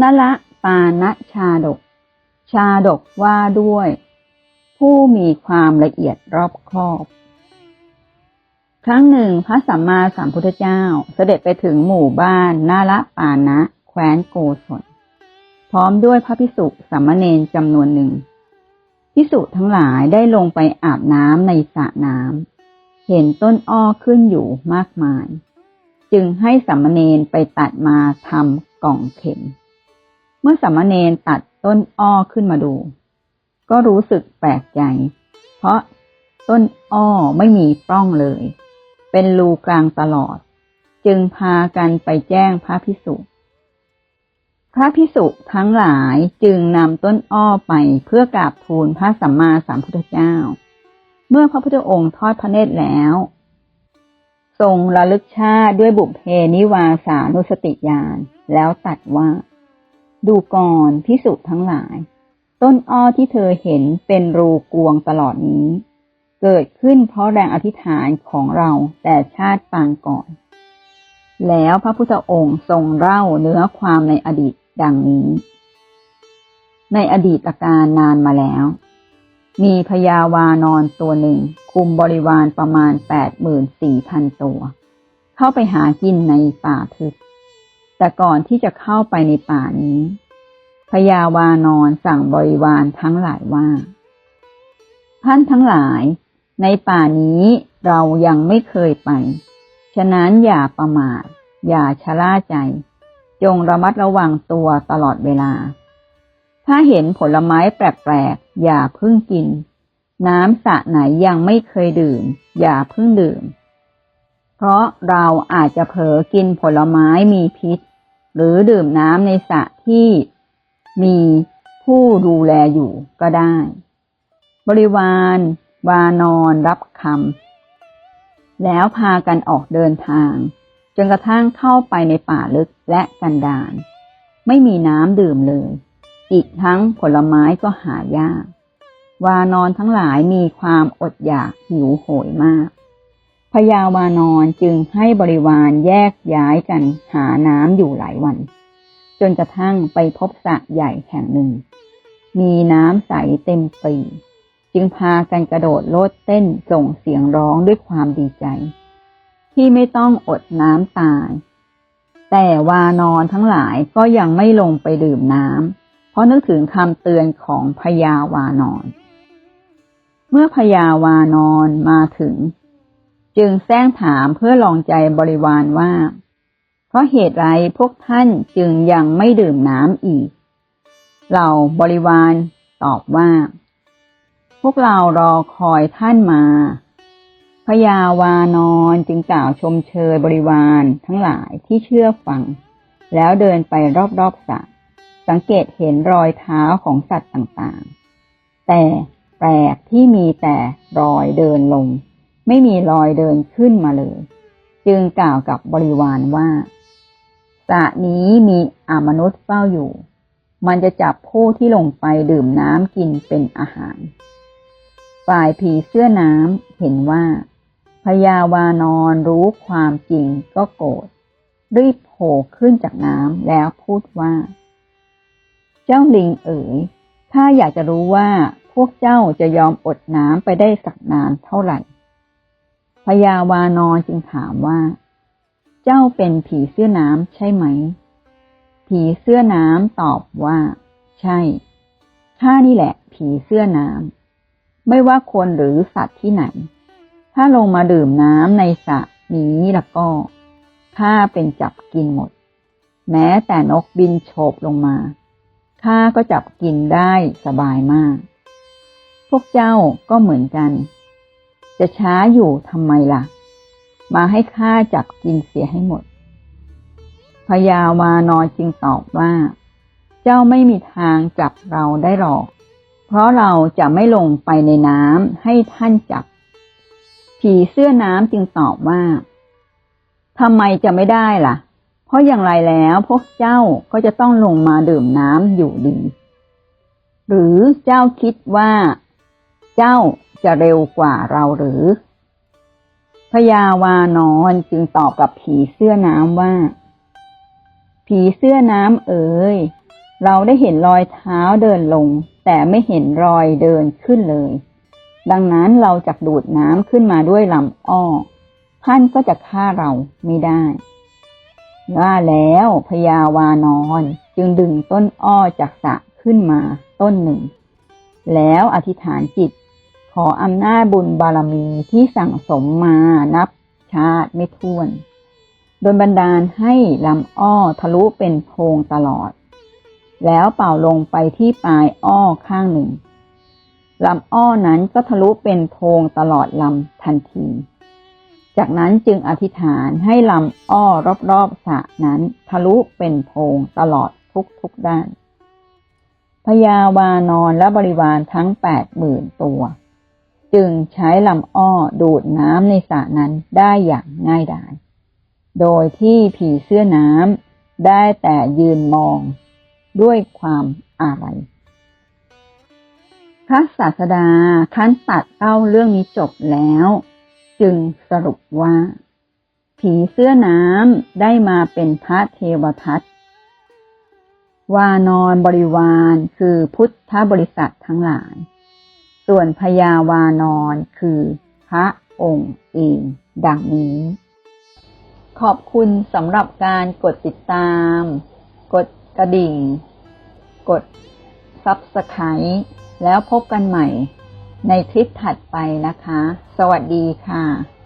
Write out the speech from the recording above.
นละปานะชาดก ชาดกว่าด้วย ผู้มีความละเอียดรอบคอบ ครั้งหนึ่งพระสัมมาสัมพุทธเจ้าเสด็จไปถึงหมู่บ้านนาละปานะ แคว้นโกศลพร้อมด้วยพระพิสุสามเณรจำนวนหนึ่งพิสุทั้งหลายได้ลงไปอาบน้ำในสระน้ำเห็นต้นอ้อขึ้นอยู่มากมาย จึงให้สามเณรไปตัดมาทำกล่องเข็ม เมื่อสามเณรตัดต้นอ้อขึ้นมาดู ก็รู้สึกแปลกใจ เพราะต้นอ้อไม่มีปล้องเลย เป็นรูกลางตลอด จึงพากันไปแจ้งพระพิสุพระพิสุทั้งหลายจึงนำต้นอ้อไปเพื่อกราบทูลพระสัมมาสัมพุทธเจ้า เมื่อพระพุทธองค์ทอดพระเนตรแล้ว ทรงระลึกชาติด้วยบุพเพนิวาสานุสติญาณแล้วตัดว่า ดูก่อนพิสุทั้งหลาย ต้นอ้อที่เธอเห็นเป็นรูกวงตลอดนี้ เกิดขึ้นเพราะแรงอธิษฐานของเราแต่ชาติปางก่อน แล้วพระพุทธองค์ทรงเล่าเนื้อความในอดีตดังนี้ ในอดีตการนานมาแล้ว มีพญาวานอนตัวหนึ่ง คุมบริวารประมาณแปดหมื่นสี่พันตัว เข้าไปหากินในป่าทึบ แต่ก่อนที่จะเข้าไปในป่านี้พญาวานอนสั่งบริวารทั้งหลายว่า ท่านทั้งหลาย ในป่านี้เรายังไม่เคยไป ฉะนั้นอย่าประมาท อย่าชะล่าใจ จงระมัดระวังตัวตลอดเวลา ถ้าเห็นผลไม้แปลกๆ อย่าพิ่งกิน น้ำสระไหนยังไม่เคยดื่ม อย่าพิ่งดื่ม เพราะเราอาจจะเผลอกินผลไม้มีพิษ หรือดื่มน้ำในสระที่มีผู้ดูแลอยู่ก็ได้ บริวารวานอนรับคำแล้วพากันออกเดินทาง จนกระทั่งเข้าไปในป่าลึกและกันดารไม่มีน้ำดื่มเลย อีกทั้งผลไม้ก็หายาก วานอนทั้งหลายมีความอดอยากหิวโหยมาก พญาวานอนจึงให้บริวารแยกย้ายกันหาน้ำอยู่หลายวัน จนกระทั่งไปพบสระใหญ่แห่งหนึ่ง มีน้ำใสเต็มปีจึงพากันกระโดดโลดเต้นส่งเสียงร้องด้วยความดีใจ ที่ไม่ต้องอดน้ำตาย แต่วานอนทั้งหลายก็ยังไม่ลงไปดื่มน้ำเพราะนึกถึงคำเตือนของพญาวานอน เมื่อพญาวานอนมาถึง จึงแซงถามเพื่อลองใจบริวารว่า เพราะเหตุไรพวกท่านจึงยังไม่ดื่มน้ำอีก เราบริวารตอบว่า พวกเรารอคอยท่านมาพญาวานอนจึงกล่าวชมเชยบริวารทั้งหลายที่เชื่อฟัง แล้วเดินไปรอบๆสระสังเกตเห็นรอยเท้าของสัตว์ต่างๆ แต่แปลกที่มีแต่รอยเดินลง ไม่มีรอยเดินขึ้นมาเลย จึงกล่าวกับบริวารว่าสระนี้มีอามนุษย์เฝ้าอยู่ มันจะจับผู้ที่ลงไปดื่มน้ำกินเป็นอาหาร ฝ่ายผีเสื้อน้ำเห็นว่าพญาวานอนรู้ความจริงก็โกรธรีบโผล่ขึ้นจากน้ำแล้วพูดว่า เจ้าลิงเอ๋ย ถ้าอยากจะรู้ว่าพวกเจ้าจะยอมอดน้ำไปได้สักนานเท่าไหร่ พญาวานอจึงถามว่า เจ้าเป็นผีเสื้อน้ำใช่ไหม ผีเสื้อน้ำตอบว่า ใช่ข้านี่แหละ ผีเสื้อน้ำไม่ว่าคนหรือสัตว์ที่ไหน ถ้าลงมาดื่มน้ำในสระนี้แล้วก็ข้าเป็นจับกินหมด แม้แต่นกบินโฉบลงมาข้าก็จับกินได้สบายมาก พวกเจ้าก็เหมือนกัน จะช้าอยู่ทำไมล่ะ มาให้ข้าจับกินเสียให้หมดพญาวานอจึงตอบว่า เจ้าไม่มีทางจับเราได้หรอก เพราะเราจะไม่ลงไปในน้ำให้ท่านจับ ผีเสื้อน้ำจึงตอบว่าทำไมจะไม่ได้ล่ะ เพราะอย่างไรแล้วพวกเจ้าก็จะต้องลงมาดื่มน้ำอยู่ดี หรือเจ้าคิดว่า เจ้า จะเร็วกว่าเราหรือ พญาวานอนจึงตอบกับผีเสื้อน้ำว่า ผีเสื้อน้ำเอ๋ยเราได้เห็นรอยเท้าเดินลง แต่ไม่เห็นรอยเดินขึ้นเลย ดังนั้นเราจะดูดน้ำขึ้นมาด้วยลำอ้อ ท่านก็จะฆ่าเราไม่ได้ว่าแล้วพญาวานอนจึงดึงต้นอ้อจากสะขึ้นมาต้นหนึ่ง แล้วอธิษฐานจิต ออำนาจบุญบารมีที่สั่งสมมานับชาติไม่ถ้วน โดนบันดาลให้ลำอ้อทะลุเป็นโพรงตลอด แล้วเป่าลงไปที่ปลายอ้อข้างหนึ่งลำอ้อนั้นก็ทะลุเป็นโพรงตลอดลำทันที จากนั้นจึงอธิษฐานให้ลำอ้อรอบๆสระนั้นทะลุเป็นโพรงตลอดทุกๆด้านพญาวานอนและบริวารทั้งแปดหมื่นตัว จึงใช้ลำอ้อดูดน้ำในสระนั้นได้อย่างง่ายดาย โดยที่ผีเสื้อน้ำได้แต่ยืนมองด้วยความอาลัยพระศาสดาขั้นตัดเล่าเรื่องนี้จบแล้ว จึงสรุปว่า ผีเสื้อน้ำได้มาเป็นพระเทวทัตวานอนบริวารคือพุทธบริษัททั้งหลาย ส่วนพยาวานอนคือพระองค์เองดังนี้ ขอบคุณสำหรับการกดติดตาม กดกระดิ่ง กด Subscribe แล้วพบกันใหม่ในคลิปถัดไปนะคะ สวัสดีค่ะ